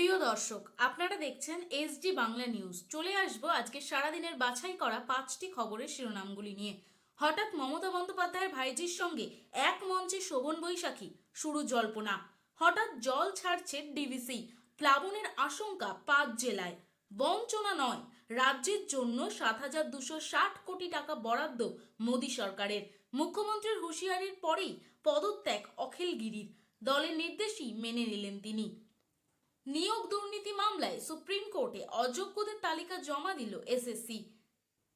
প্রিয় দর্শক, আপনারা দেখছেন এসডি বাংলা নিউজ। চলে আসব আজকে সারাদিনের বাছাই করা পাঁচটি খবরের শিরোনামগুলি নিয়ে। হঠাৎ মমতা বন্দ্যোপাধ্যায়ের ভাইজির সঙ্গে এক মঞ্চে শোভন বৈশাখী, শুরু জল্পনা। হঠাৎ জল ছাড়ছে ডিভিসি প্লাবনের আশঙ্কা পাঁচ জেলায়। বঞ্চনা নয়, রাজ্যের জন্য সাত হাজার দুশো ষাট কোটি টাকা বরাদ্দ মোদী সরকারের। মুখ্যমন্ত্রীর হুঁশিয়ারির পরেই পদত্যাগ অখিল গিরির দলের নির্দেশই মেনে নিলেন তিনি। নিয়োগ দুর্নীতি মামলায় সুপ্রিম কোর্টে অযোগ্যদের তালিকা জমা দিল এসএসসি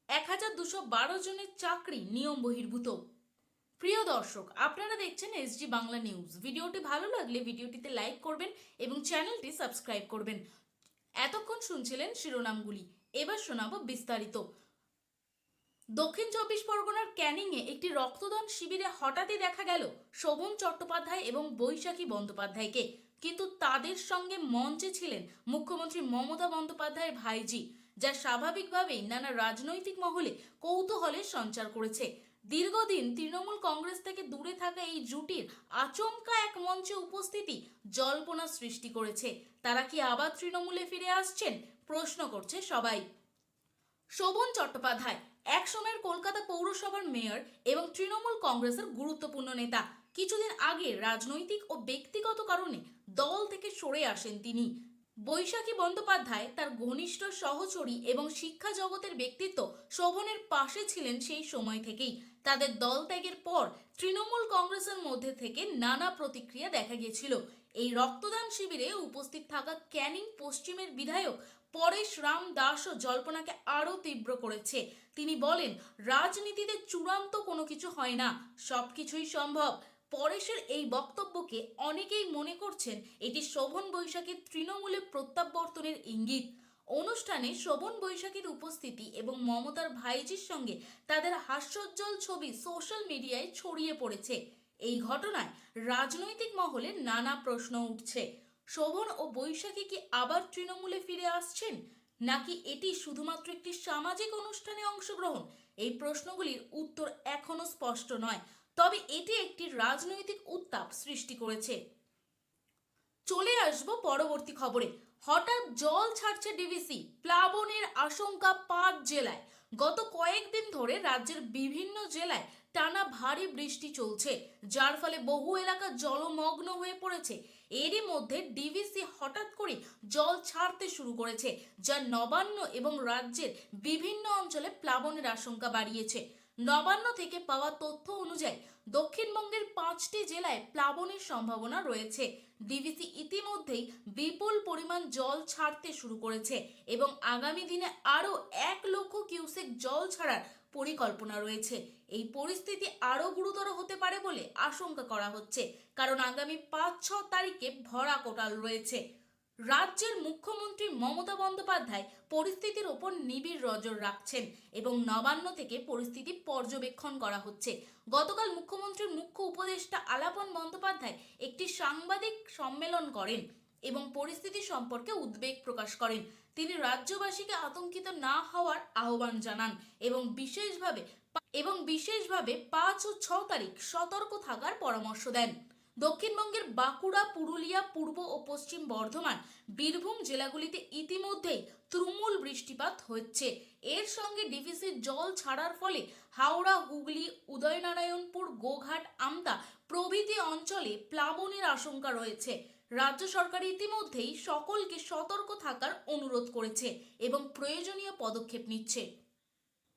এক হাজার দুশো বারো জনের চাকরি নিয়ম বহির্ভূত। প্রিয় দর্শক, আপনারা দেখছেন এসজি বাংলা নিউজ। ভিডিওটি ভালো লাগলে ভিডিওটিতে লাইক করবেন এবং চ্যানেলটি সাবস্ক্রাইব করবেন। এতক্ষণ শুনছিলেন শিরোনামগুলি। এবার শোনাবো বিস্তারিত। দক্ষিণ চব্বিশ পরগনার ক্যানিংয়ে একটি রক্তদান শিবিরে হঠাৎই দেখা গেল শোভন চট্টোপাধ্যায় এবং বৈশাখী বন্দ্যোপাধ্যায়কে। কিন্তু তাদের সঙ্গে মঞ্চে ছিলেন মুখ্যমন্ত্রী মমতা বন্দ্যোপাধ্যায়ের ভাইজি, যা স্বাভাবিকভাবেই নানা রাজনৈতিক মহলে কৌতূহলের সঞ্চার করেছে। দীর্ঘদিন তৃণমূল কংগ্রেস থেকে দূরে থাকা এই জুটির আচমকা এক মঞ্চে উপস্থিতি জল্পনা সৃষ্টি করেছে। তারা কি আবার তৃণমূলে ফিরে আসছেন? প্রশ্ন করছে সবাই। শোভন চট্টোপাধ্যায় এক সময়ের কলকাতা পৌরসভার মেয়র এবং তৃণমূল কংগ্রেসের গুরুত্বপূর্ণ নেতা। কিছুদিন আগে রাজনৈতিক ও ব্যক্তিগত কারণে দল থেকে সরে আসেন তিনি। বৈশাখী বন্দ্যোপাধ্যায় তার ঘনিষ্ঠ সহচরী এবং শিক্ষা জগতের ব্যক্তিত্ব শোভনের পাশে ছিলেন সেই সময় থেকেই। তাদের দল ত্যাগের পর তৃণমূল কংগ্রেসের মধ্যে থেকে নানা প্রতিক্রিয়া দেখা গিয়েছিল। এই রক্তদান শিবিরে উপস্থিত থাকা ক্যানিং পশ্চিমের বিধায়ক পরেশ রাম দাসও জল্পনাকে আরও তীব্র করেছে। তিনি বলেন, রাজনীতিতে চূড়ান্ত কোনো কিছু হয় না সব কিছুই সম্ভব। পরেশের এই বক্তব্যকে অনেকেই মনে করছেন এটি শোভন বৈশাখীর তৃণমূলে প্রত্যাবর্তনের ইঙ্গিত। অনুষ্ঠানে শোভন বৈশাখীর উপস্থিতি এবং মমতার ভাইজির সঙ্গে তাদের হাস্যোজ্জ্বল ছবি সোশ্যাল মিডিয়ায় ছড়িয়ে পড়েছে। এই ঘটনায় রাজনৈতিক মহলে নানা প্রশ্ন উঠছে। শোভন ও বৈশাখী কি আবার তৃণমূলে ফিরে আসছেন? নাকি এটি শুধুমাত্র একটি সামাজিক অনুষ্ঠানে অংশগ্রহণ? এই প্রশ্নগুলির উত্তর এখনও স্পষ্ট নয়। তবে এটি একটি রাজনৈতিক উত্তাপ সৃষ্টি করেছে। চলে আসব পরবর্তী খবরে। হঠাৎ জল ছাড়ছে ডিভিসি প্লাবনের আশঙ্কা পাঁচ জেলায়। গত কয়েকদিন ধরে রাজ্যের বিভিন্ন জেলায় টানা ভারী বৃষ্টি চলছে, যার ফলে বহু এলাকা জলমগ্ন হয়ে পড়েছে। এরই মধ্যে ডিভিসি হঠাৎ করে জল ছাড়তে শুরু করেছে, যা নবান্ন এবং রাজ্যের বিভিন্ন অঞ্চলে প্লাবনের আশঙ্কা বাড়িয়েছে। নবান্ন থেকে পাওয়া তথ্য অনুযায়ী দক্ষিণবঙ্গের পাঁচটি জেলায় প্লাবনের সম্ভাবনা রয়েছে। ডিভিসি ইতিমধ্যেই বিপুল পরিমাণ জল ছাড়তে শুরু করেছে এবং আগামী দিনে আরও এক লক্ষ কিউসেক জল ছাড়ার পরিকল্পনা রয়েছে। এই পরিস্থিতি আরও গুরুতর হতে পারে বলে আশঙ্কা করা হচ্ছে, কারণ আগামী পাঁচ ছ তারিখে ভরা কোটাল রয়েছে। রাজ্যের মুখ্যমন্ত্রী মমতা বন্দ্যোপাধ্যায় পরিস্থিতির ওপর নিবিড় নজর রাখছেন এবং নবান্ন থেকে পরিস্থিতি পর্যবেক্ষণ করা হচ্ছে। গতকাল মুখ্যমন্ত্রীর মুখ্য উপদেষ্টা আলাপন বন্দ্যোপাধ্যায় একটি সাংবাদিক সম্মেলন করেন এবং পরিস্থিতি সম্পর্কে উদ্বেগ প্রকাশ করেন। তিনি রাজ্যবাসীকে আতঙ্কিত না হওয়ার আহ্বান জানান এবং বিশেষভাবে এবং বিশেষভাবে পাঁচ ও ছ তারিখ সতর্ক থাকার পরামর্শ দেন। দক্ষিণবঙ্গের বাঁকুড়া, পুরুলিয়া, পূর্ব ও পশ্চিম বর্ধমান, বীরভূম জেলাগুলিতে ইতিমধ্যেই তুমুল বৃষ্টিপাত হচ্ছে। এর সঙ্গে ডিভিসির জল ছাড়ার ফলে হাওড়া, হুগলি, উদয়নারায়ণপুর, গোঘাট, আমতা প্রভৃতি অঞ্চলে প্লাবনের আশঙ্কা রয়েছে। রাজ্য সরকার ইতিমধ্যেই সকলকে সতর্ক থাকার অনুরোধ করেছে এবং প্রয়োজনীয় পদক্ষেপ নিচ্ছে।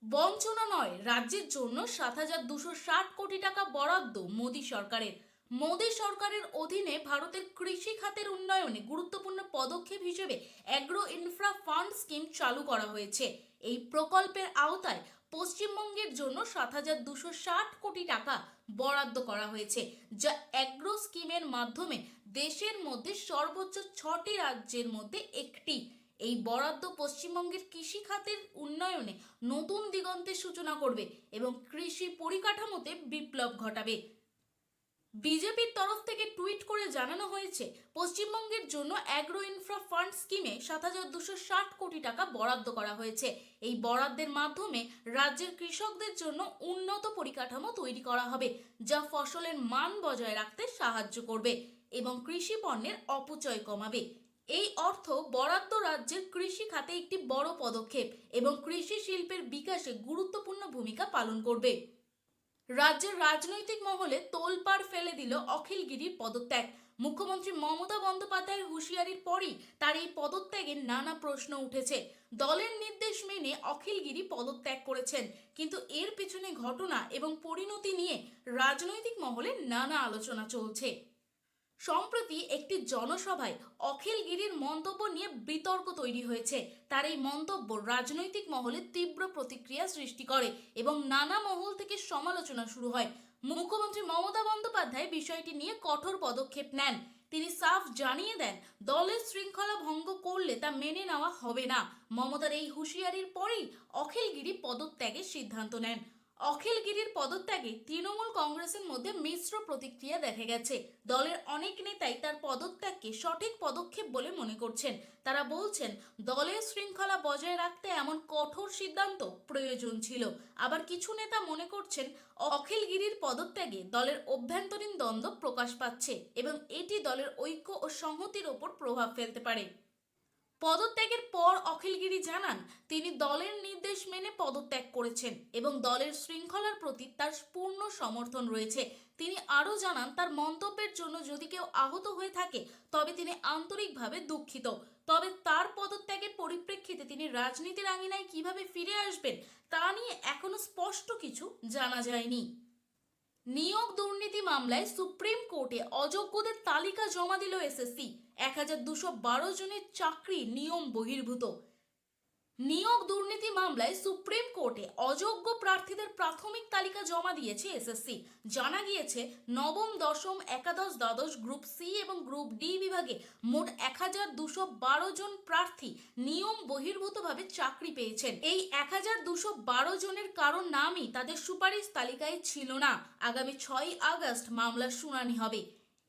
বঞ্চনা নয়, রাজ্যের জন্য সাত হাজার দুশো ষাট কোটি টাকা বরাদ্দ মোদী সরকারের। মোদী সরকারের অধীনে ভারতের কৃষি খাতের উন্নয়নে গুরুত্বপূর্ণ পদক্ষেপ হিসেবে অ্যাগ্রো ইনফ্রা ফান্ড স্কিম চালু করা হয়েছে। এই প্রকল্পের আওতায় পশ্চিমবঙ্গের জন্য সাত হাজার দুশো ষাট কোটি টাকা বরাদ্দ করা হয়েছে, যা অ্যাগ্রো স্কিমের মাধ্যমে দেশের মধ্যে সর্বোচ্চ ছটি রাজ্যের মধ্যে একটি। এই বরাদ্দ পশ্চিমবঙ্গের কৃষি খাতের উন্নয়নে নতুন দিগন্তের সূচনা করবে এবং কৃষি পরিকাঠামোতে বিপ্লব ঘটাবে। বিজেপির তরফ থেকে টুইট করে জানানো হয়েছে, পশ্চিমবঙ্গের জন্য অ্যাগ্রো ইনফ্রা ফান্ড স্কিমে সাত হাজার দুশো ষাট কোটি টাকা বরাদ্দ করা হয়েছে। এই বরাদ্দের মাধ্যমে রাজ্যের কৃষকদের জন্য উন্নত পরিকাঠামো তৈরি করা হবে, যা ফসলের মান বজায় রাখতে সাহায্য করবে এবং কৃষি পণ্যের অপচয় কমাবে। এই অর্থ বরাদ্দ রাজ্যের কৃষি খাতে একটি বড় পদক্ষেপ এবং কৃষি শিল্পের বিকাশে গুরুত্বপূর্ণ ভূমিকা পালন করবে। রাজ্যের রাজনৈতিক মহলে তোলপাড় ফেলে দিল অখিলগিরির পদত্যাগ। মুখ্যমন্ত্রী মমতা বন্দ্যোপাধ্যায়ের হুঁশিয়ারির পরই তার এই পদত্যাগের নানা প্রশ্ন উঠেছে। দলের নির্দেশ মেনে অখিলগিরি পদত্যাগ করেছেন, কিন্তু এর পিছনে ঘটনা এবং পরিণতি নিয়ে রাজনৈতিক মহলে নানা আলোচনা চলছে। সম্প্রতি একটি জনসভায় অখিলগিরির মন্তব্য নিয়ে বিতর্ক তৈরি হয়েছে। তার এই মন্তব্য রাজনৈতিক মহলে তীব্র প্রতিক্রিয়া সৃষ্টি করে এবং নানা মহল থেকে সমালোচনা শুরু হয়। মুখ্যমন্ত্রী মমতা বন্দ্যোপাধ্যায় বিষয়টি নিয়ে কঠোর পদক্ষেপ নেন। তিনি সাফ জানিয়ে দেন, দলের শৃঙ্খলা ভঙ্গ করলে তা মেনে নেওয়া হবে না। মমতার এই হুঁশিয়ারির পরেই অখিলগিরি পদত্যাগের সিদ্ধান্ত নেন। অখিলগিরির পদত্যাগে তৃণমূল কংগ্রেসের মধ্যে মিশ্র প্রতিক্রিয়া দেখা গেছে। দলের অনেক নেতাই তার পদত্যাগকে সঠিক পদক্ষেপ বলে মনে করছেন। তারা বলছেন, দলের শৃঙ্খলা বজায় রাখতে এমন কঠোর সিদ্ধান্ত প্রয়োজন ছিল। আবার কিছু নেতা মনে করছেন অখিলগিরির পদত্যাগে দলের অভ্যন্তরীণ দ্বন্দ্ব প্রকাশ পাচ্ছে এবং এটি দলের ঐক্য ও সংহতির ওপর প্রভাব ফেলতে পারে। পদত্যাগের পর অখিলগিরি জানান, তিনি দলের নির্দেশ মেনে পদত্যাগ করেছেন এবং দলের শৃঙ্খলার প্রতি তার পূর্ণ সমর্থন রয়েছে। তিনি আরও জানান, তার মন্তব্যের জন্য যদি কেউ আহত হয়ে থাকে, তবে তিনি আন্তরিকভাবে দুঃখিত। তবে তার পদত্যাগের পরিপ্রেক্ষিতে তিনি রাজনীতির আঙিনায় কীভাবে ফিরে আসবেন, তা নিয়ে এখনও স্পষ্ট কিছু জানা যায়নি। নিয়োগ দুর্নীতি মামলায় সুপ্রিম কোর্টে অযোগ্যদের তালিকা জমা দিল এসএসসি এক হাজার দুশো বারো জনের চাকরি নিয়ম বহির্ভূত। নিয়োগ দুর্নীতি মামলায় সুপ্রিম কোর্টে অযোগ্য প্রার্থীদের প্রাথমিক তালিকা জমা দিয়েছে এসএসসি জানা গিয়েছে, নবম, দশম, একাদশ, দ্বাদশ, গ্রুপ সি এবং গ্রুপ ডি বিভাগে মোট এক হাজার দুশো বারো জন প্রার্থী নিয়ম বহির্ভূতভাবে চাকরি পেয়েছেন। এই এক হাজার দুশো বারো জনের কারণ নামই তাদের সুপারিশ তালিকায় ছিল না। আগামী ছয়ই আগস্ট মামলার শুনানি হবে।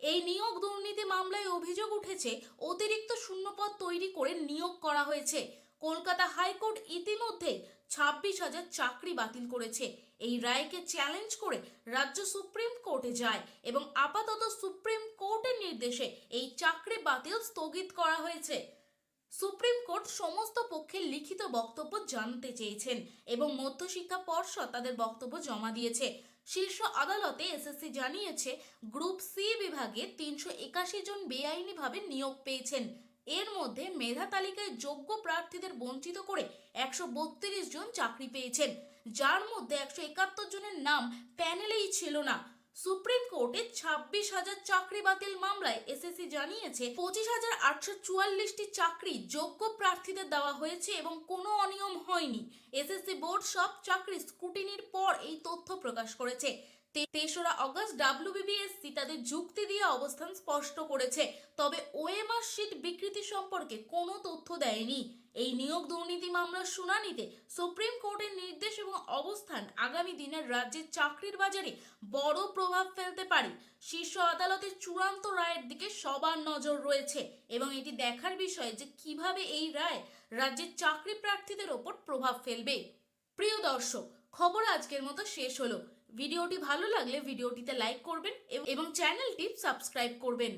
এই নিয়োগ দুর্নীতি মামলায় অভিযোগ উঠেছে, অতিরিক্ত শূন্যপদ তৈরি করে নিয়োগ করা হয়েছে। কলকাতা হাইকোর্ট ইতিমধ্যে ছাব্বিশ হাজার চাকরি বাতিল করেছে। এই রায়কে চ্যালেঞ্জ করে রাজ্য সুপ্রিম কোর্টে যায় এবং আপাতত সুপ্রিম কোর্টের নির্দেশে এই চাকরি বাতিল স্থগিত করা হয়েছে। সুপ্রিম কোর্ট সমস্ত পক্ষের লিখিত বক্তব্য জানতে চেয়েছেন এবং মধ্যশিক্ষা পর্ষদ তাদের বক্তব্য জমা দিয়েছে। শীর্ষ আদালতে এসএসসি জানিয়েছে, গ্রুপ সি বিভাগে তিনশো একাশি জন বেআইনিভাবে নিয়োগ পেয়েছেন। এর মধ্যে মেধা তালিকায় যোগ্য প্রার্থীদের বঞ্চিত করে একশো বত্রিশ জন চাকরি পেয়েছেন, যার মধ্যে একশো একাত্তর জনের নাম প্যানেলেই ছিল না। সুপ্রিম কোর্টে ছাব্বিশ হাজার চাকরি বাতিল মামলায় এসএসসি জানিয়েছে, পঁচিশ হাজার আটশো চুয়াল্লিশটি চাকরি যোগ্য প্রার্থীদের দেওয়া হয়েছে এবং কোনো অনিয়ম হয়নি। এসএসসি বোর্ড সব চাকরি স্ক্রুটিনির পর এই তথ্য প্রকাশ করেছে। তেসরা অগস্ট ডাব্লিউবিবিএসসি তাদের যুক্তি দিয়ে অবস্থান স্পষ্ট করেছে। তবে ওএমআর শিট বিকৃতি সম্পর্কে কোনো তথ্য দেয়নি। এই নিয়োগ দুর্নীতি মামলার শুনানিতে সুপ্রিম কোর্টের নির্দেশ এবং অবস্থান আগামী দিনের রাজ্যের চাকরির বাজারে বড় প্রভাব ফেলতে পারে। শীর্ষ আদালতের চূড়ান্ত রায়ের দিকে সবার নজর রয়েছে এবং এটি দেখার বিষয় যে কীভাবে এই রায় রাজ্যের চাকরি প্রার্থীদের ওপর প্রভাব ফেলবে। প্রিয় দর্শক, খবর আজকের মতো শেষ হলো। ভিডিওটি ভালো লাগলে ভিডিওটিতে লাইক করবেন এবং চ্যানেলটি সাবস্ক্রাইব করবেন।